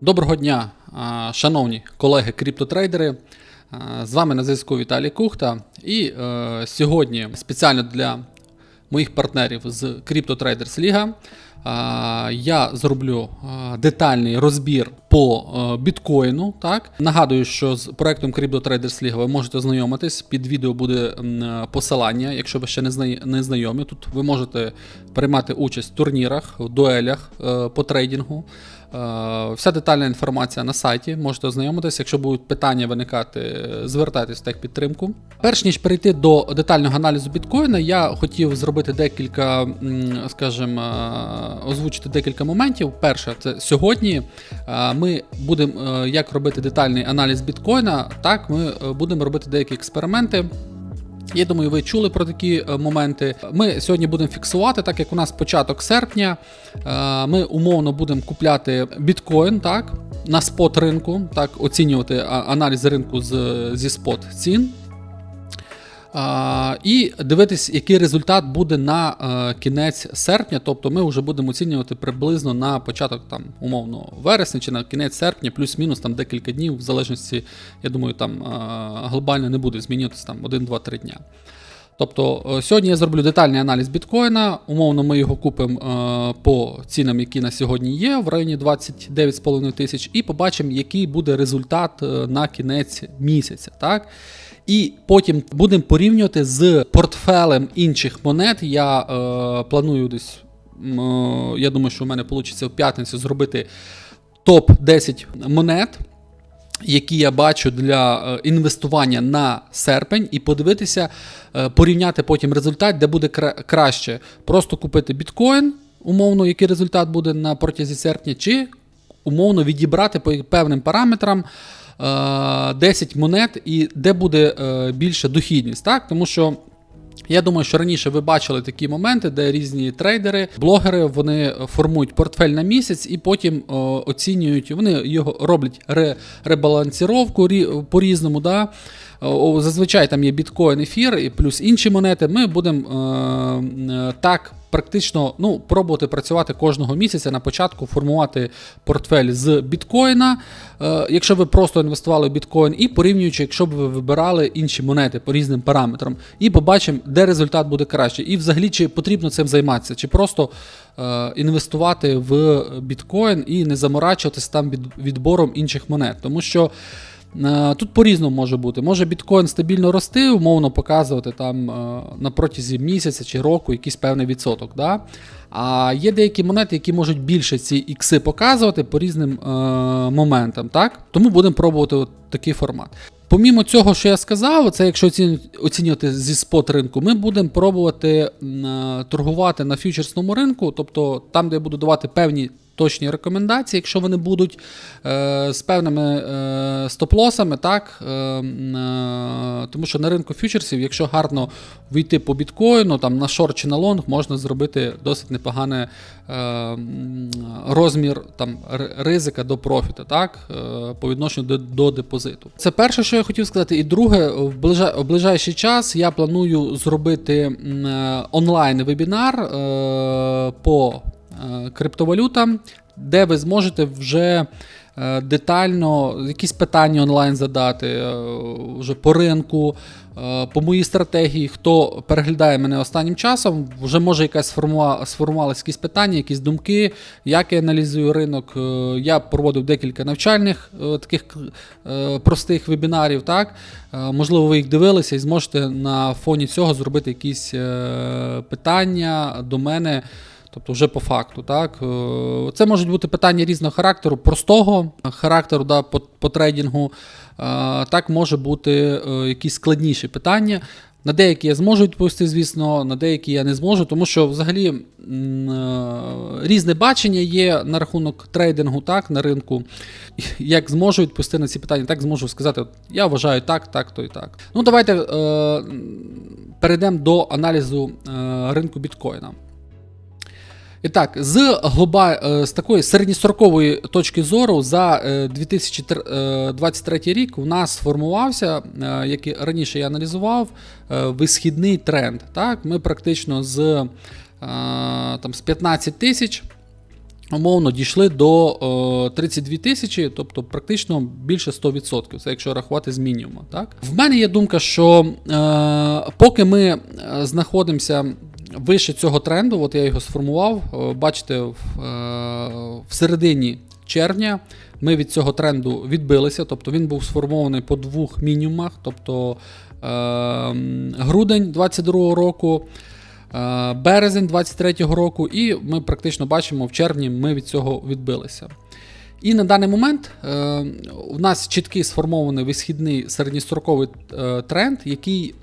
Доброго дня, шановні колеги криптотрейдери. З вами на зв'язку Віталій Кухта. І е, сьогодні спеціально для моїх партнерів з Crypto Traders Liga а, я зроблю детальний розбір по е, біткоїну. Так? Нагадую, що з проектом Crypto Traders Liga ви можете знайомитись. Під відео буде е, посилання, якщо ви ще не знайомі. Тут ви можете приймати участь в турнірах, в дуелях е, по трейдингу. Е, Вся детальна інформація на сайті, можете ознайомитися. Якщо будуть питання виникати, звертайтесь в техпідтримку. Перш ніж перейти до детального аналізу біткоїна, я хотів зробити декілька, скажімо, е, озвучити декілька моментів. Перше, це сьогодні е, ми будемо як робити детальний аналіз біткоїна, так ми будемо робити деякі експерименти. Я думаю, ви чули про такі е, моменти. Ми сьогодні будемо фіксувати, так як у нас початок серпня. е, Ми умовно будемо купляти біткоін так, на спот ринку, так, оцінювати аналіз ринку з, зі спот цін. І дивитись, який результат буде на е, кінець серпня. Тобто ми вже будемо оцінювати приблизно на початок там, умовно вересня чи на кінець серпня, плюс-мінус там декілька днів, в залежності, я думаю, там е, глобально не буде змінюватися там 1-2-3 дня. Тобто е, сьогодні я зроблю детальний аналіз біткоїна. Умовно, ми його купимо по цінам, які на сьогодні є, в районі 29,5 тисяч, і побачимо, який буде результат на кінець місяця. Так? І потім будемо порівнювати з портфелем інших монет. Я е, планую десь, е, я думаю, що у мене вийде в п'ятницю зробити топ-10 монет які я бачу для е, інвестування на серпень, і подивитися, е, порівняти потім результат, де буде кра- краще просто купити біткоін, умовно, який результат буде на протязі серпня, чи умовно відібрати по певним параметрам. Е, 10 монет, і де буде е, більша дохідність, так? Тому що я думаю, що раніше ви бачили такі моменти, де різні трейдери, блогери вони формують портфель на місяць і потім о, оцінюють. Вони його роблять ре, ребалансіровку рі- по-різному. Да? О, зазвичай там є біткоін, ефір і плюс інші монети. Ми будемо е, е, так. Практично ну, пробувати працювати кожного місяця на початку, формувати портфель з біткоїна, е, якщо ви просто інвестували в біткоін, і порівнюючи, якщо б ви вибирали інші монети по різним параметрам, і побачимо, де результат буде краще. І взагалі, чи потрібно цим займатися, чи просто е, інвестувати в біткоін і не заморачуватися там від, відбором інших монет. Тому що Тут по-різному може бути. Може біткоін стабільно рости, умовно показувати там е, на протязі місяця чи року якийсь певний відсоток. Да? А є деякі монети, які можуть більше ці ікси показувати по різним е, моментам. Так? Тому будемо пробувати от такий формат. Помімо цього, що я сказав, це якщо оцінювати зі спот ринку, ми будемо пробувати е, торгувати на фьючерсному ринку, тобто там, де я буду давати певні точні рекомендації, якщо вони будуть е, з певними е, стоп-лосами, так? Е, е, тому що на ринку фьючерсів, якщо гарно війти по біткоїну, там на шорт чи на лонг, можна зробити досить непоганий е, розмір там, ризика до профіта, так? Е, по відношенню до, до депозиту. Це перше, що я хотів сказати. І друге, в, ближа, в ближайший час я планую зробити е, онлайн-вебінар е, по е, криптовалютам, де ви зможете вже е, детально якісь питання онлайн задати е, вже по ринку, по моїй стратегії. Хто переглядає мене останнім часом, вже може якась сформува- сформувалися якісь питання, якісь думки, як я аналізую ринок. Я проводив декілька навчальних таких простих вебінарів. Так? Можливо, ви їх дивилися і зможете на фоні цього зробити якісь питання до мене. Тобто вже по факту, так. Е, Це можуть бути питання різного характеру, простого характеру да, по, по трейдингу. Е, Так може бути е, якісь складніші питання. На деякі я зможу відповісти, звісно, на деякі я не зможу, тому що взагалі різне бачення є на рахунок трейдингу, так, на ринку. Як зможу відповісти на ці питання, так зможу сказати, я вважаю так, так, то і так. Ну, давайте е, перейдемо до аналізу е, ринку біткоїна. І так, з, глоба... е, з такої середньострокової точки зору за е, 2023 рік у нас сформувався, е, як і раніше я аналізував, е, висхідний тренд. Так? Ми практично з, е, там, з 15 тисяч умовно дійшли до е, 32 тисячі, тобто практично більше 100%, це якщо рахувати з мінімуму. Так? В мене є думка, що е, поки ми е, знаходимося вище цього тренду, от я його сформував, е, бачите, в, е, в середині червня ми від цього тренду відбилися, тобто він був сформований по двох мінімумах, тобто е, грудень 22 року. Березень 23-го року, і ми практично бачимо, в червні ми від цього відбилися. І на даний момент у нас чіткий сформований висхідний середньостроковий тренд, який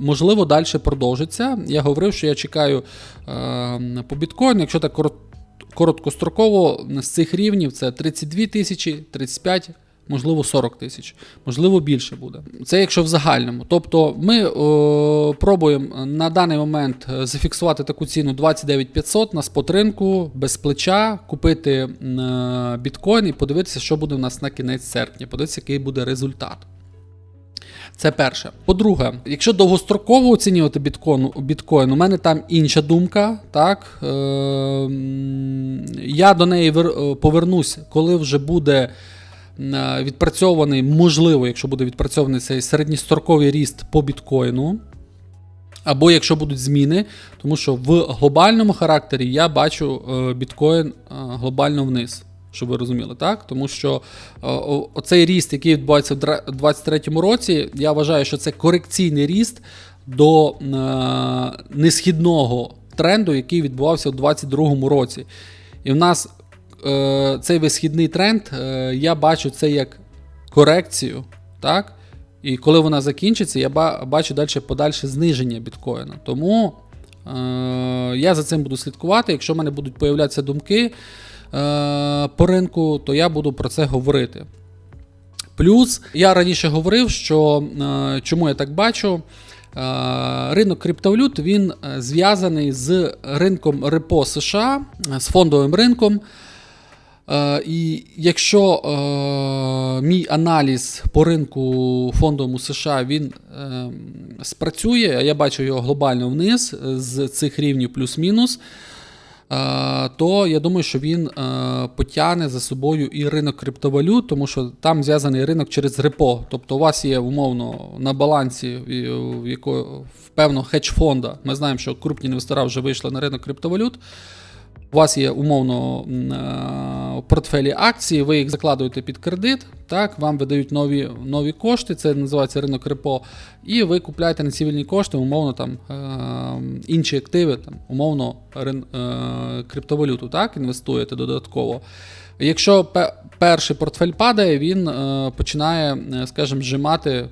можливо далі продовжиться. Я говорив, що я чекаю е, по біткоїну, якщо так короткостроково з цих рівнів це 32 тисячі, 35 можливо 40 тисяч, можливо більше буде. Це якщо в загальному. Тобто ми о, пробуємо на даний момент е, зафіксувати таку ціну 29 500 на спот-ринку без плеча, купити е, біткоін і подивитися, що буде у нас на кінець серпня, подивитися, який буде результат. Це перше. По-друге, якщо довгостроково оцінювати біткоін, біткоін, у мене там інша думка. Так? Е, я до неї е, повернусь, коли вже буде е, відпрацьований, можливо, якщо буде відпрацьований цей середньостроковий ріст по біткоїну. Або якщо будуть зміни, тому що в глобальному характері я бачу е, біткоін глобально вниз, щоб ви розуміли, так? Тому що е, оцей ріст, який відбувається в 2023 році, я вважаю, що це корекційний ріст до е, несхідного тренду, який відбувався у 2022 році. І в нас е, цей висхідний тренд, я бачу це як корекцію, так? І коли вона закінчиться, я бачу далі подальше зниження біткоїна. Тому я за цим буду слідкувати. Якщо в мене будуть появлятися думки по ринку, то я буду про це говорити. Плюс я раніше говорив, що е, чому я так бачу. Е, Ринок криптовалют він е, зв'язаний з ринком репо США, е, з фондовим ринком. Е, І якщо е, мій аналіз по ринку фондовому США він е, спрацює, я бачу його глобально вниз е, з цих рівнів плюс-мінус, е, то я думаю, що він е, потягне за собою і ринок криптовалют, тому що там зв'язаний ринок через репо. Тобто у вас є умовно на балансі і, в певного в певно хедж фонда. Ми знаємо, що крупні інвестора вже вийшли на ринок криптовалют. У вас є умовно е, портфелі акції, ви їх закладуєте під кредит, так, вам видають нові, нові кошти, це називається ринок репо, і ви купляєте на цивільні кошти, умовно там е, інші активи, там, умовно е, криптовалюту, так, інвестуєте додатково. Якщо перший портфель падає, він починає, скажімо, зжимати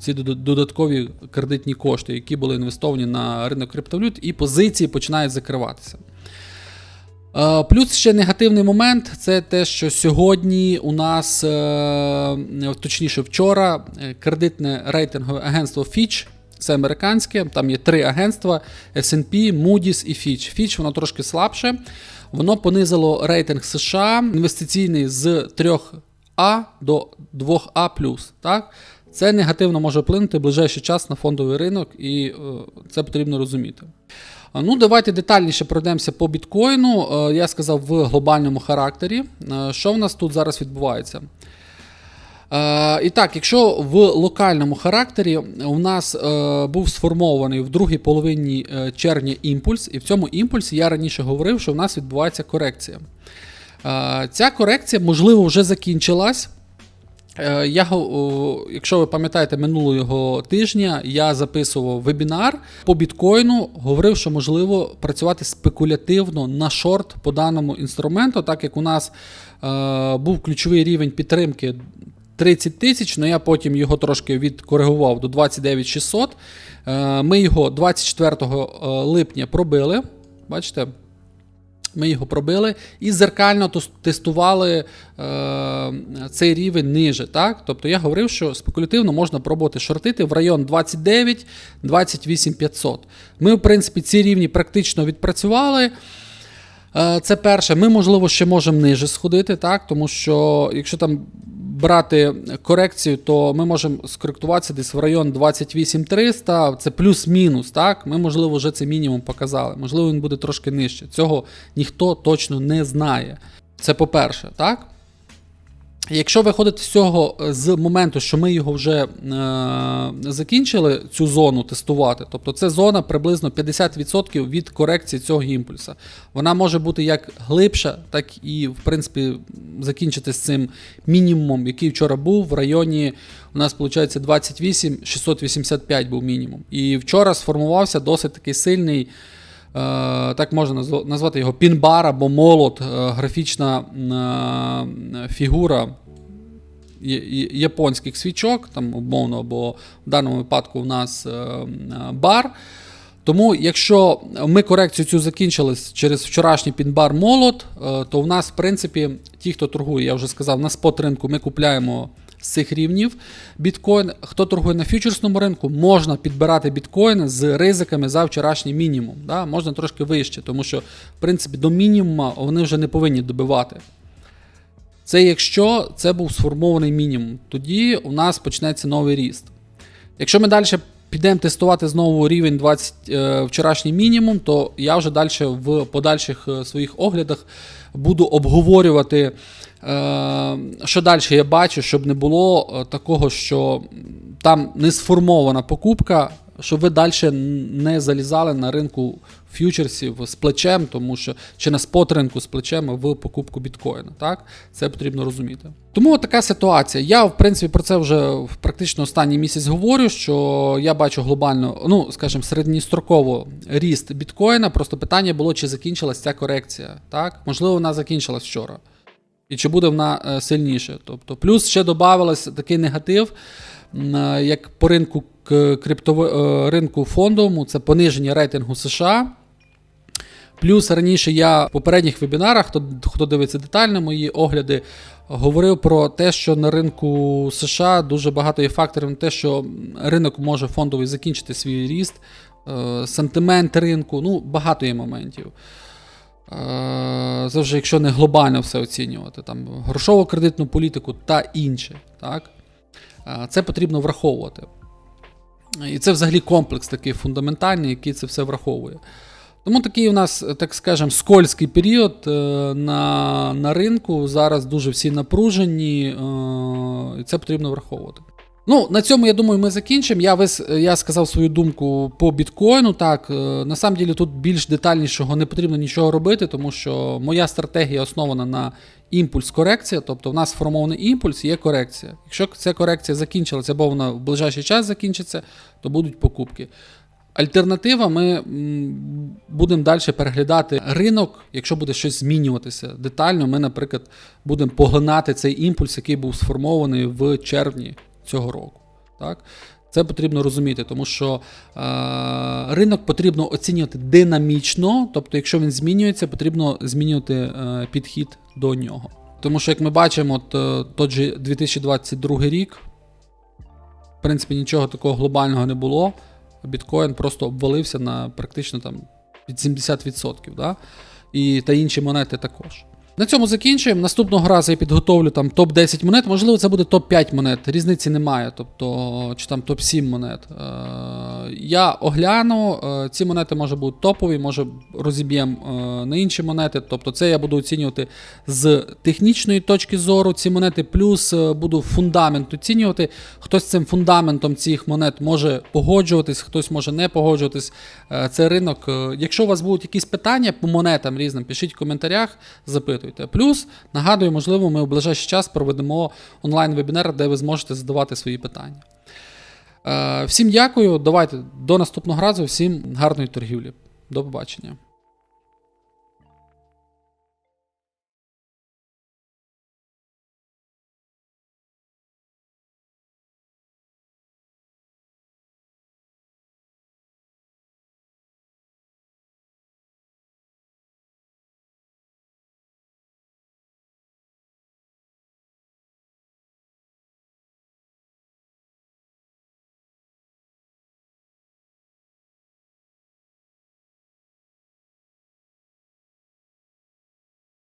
ці додаткові кредитні кошти, які були інвестовані на ринок криптовалют, і позиції починають закриватися. Е, Плюс ще негативний момент це те, що сьогодні у нас, е, точніше вчора, е, кредитне рейтингове агентство Fitch, це американське, там є три агентства: SP, Moody's і Fitch. Fitch воно трошки слабше. Воно понизило рейтинг США інвестиційний з 3А до 2А. Так? Це негативно може вплинути в ближайший час на фондовий ринок, і це потрібно розуміти. А, Ну, давайте детальніше пройдемося по біткоїну. Е, Я сказав в глобальному характері. Е, Що в нас тут зараз відбувається? Е, І так, якщо в локальному характері у нас е, був сформований в другій половині е, червня імпульс, і в цьому імпульсі я раніше говорив, що в нас відбувається корекція. Е, Ця корекція, можливо, вже закінчилась. Е, Я, якщо ви пам'ятаєте, минулого тижня я записував вебінар по біткоїну, говорив, що можливо працювати спекулятивно на шорт по даному інструменту, так як у нас е, був ключовий рівень підтримки 30 тисяч, але я потім його трошки відкоригував до 29 600. Е, Ми його 24 липня пробили. Бачите? Ми його пробили і зеркально тестували е, цей рівень ниже. Так? Тобто я говорив, що спекулятивно можна пробувати шортити в район 29 28 500. Ми, в принципі, ці рівні практично відпрацювали. Е, Це перше. Ми, можливо, ще можемо ниже сходити, так? тому що якщо там брати корекцію, то ми можемо скоректуватися десь в район 28300, це плюс-мінус. так? Ми, можливо, вже це мінімум показали. Можливо, він буде трошки нижче. Цього ніхто точно не знає. Це по-перше, так? Якщо виходити з цього е, з моменту, що ми його вже е, закінчили, цю зону тестувати, тобто це зона приблизно 50% від корекції цього імпульса. Вона може бути як глибша, так і, в принципі, закінчити з цим мінімумом, який вчора був в районі, у нас виходить 28 685 був мінімум. І вчора сформувався досить такий сильний. Е, так можна назвати його пінбар або молот, е, графічна фігура японських свічок, там умовно, або в даному випадку у нас е, е, бар. Тому, якщо ми корекцію цю закінчили через вчорашній пінбар молот, е, то в нас, в принципі, ті, хто торгує, я вже сказав, на спот ринку ми купляємо з цих рівнів біткоін. Хто торгує на фьючерсному ринку, можна підбирати біткоін з ризиками за вчорашній мінімум. Да? Можна трошки вище, тому що, в принципі, до мінімума вони вже не повинні добивати. Це якщо це був сформований мінімум, тоді у нас почнеться новий ріст. Якщо ми далі підемо тестувати знову рівень 20 е, вчорашній мінімум, то я вже далі в подальших е, своїх оглядах буду обговорювати, е, що далі я бачу, щоб не було такого, що там не сформована покупка, щоб ви далі не залізали на ринку ф'ючерсів з плечем, тому що чи на спот ринку з плечем в покупку біткоїна. Так? Це потрібно розуміти. Тому така ситуація. Я, в принципі, про це вже практично останній місяць говорю, що я бачу глобально, ну, скажімо, середньостроково ріст біткоїна. Просто питання було, чи закінчилась ця корекція. Так? Можливо, вона закінчилась вчора. І чи буде вона е, сильніше? Тобто, плюс ще додавалось такий негатив, е, як по ринку к- криптово, е, ринку фондовому, це пониження рейтингу США. Плюс раніше я в попередніх вебінарах, хто, хто дивиться детально мої огляди, говорив про те, що на ринку США дуже багато є факторів на те, що ринок може фондовий закінчити свій ріст, е, сентимент ринку, ну багато є моментів. Е, Це якщо не глобально все оцінювати, там грошову кредитну політику та інше. Так? Е, Це потрібно враховувати. І це взагалі комплекс такий фундаментальний, який це все враховує. Тому такий у нас, так скажемо, скользький період е, на, на ринку. Зараз дуже всі напружені, е, і це потрібно враховувати. Ну, на цьому, я думаю, ми закінчимо. Я вис, я сказав свою думку по біткоїну. Так, е, на самом ділі тут більш детальнішого не потрібно нічого робити, тому що моя стратегія основана на імпульс корекція. Тобто в нас сформований імпульс, є корекція. Якщо ця корекція закінчилася, або вона в ближайший час закінчиться, то будуть покупки. Альтернатива, ми будемо далі переглядати ринок, якщо буде щось змінюватися детально. Ми, наприклад, будемо поглинати цей імпульс, який був сформований в червні цього року. Так? Це потрібно розуміти, тому що е, ринок потрібно оцінювати динамічно, тобто, якщо він змінюється, потрібно змінювати е, підхід до нього. Тому що, як ми бачимо, от, е, тот же 2022 рік, в принципі, нічого такого глобального не було. Біткоін просто обвалився на практично там під 70%. Да? І та інші монети також. На цьому закінчуємо. Наступного разу я підготовлю там топ-10 монет. Можливо, це буде топ-5 монет. Різниці немає. Тобто, чи там топ-7 монет. Е, я огляну. е, ці монети може бути топові, може розіб'ємо е, на інші монети. Тобто, це я буду оцінювати з технічної точки зору. Ці монети, плюс буду фундамент оцінювати. Хтось цим фундаментом цих монет може погоджуватись, хтось може не погоджуватись. Це ринок. Якщо у вас будуть якісь питання по монетам різним, пишіть в коментарях, запитуйте. Плюс, нагадую, можливо, ми в ближайший час проведемо онлайн-вебінар, де ви зможете задавати свої питання. Е, Всім дякую. Давайте до наступного разу. Всім гарної торгівлі. До побачення.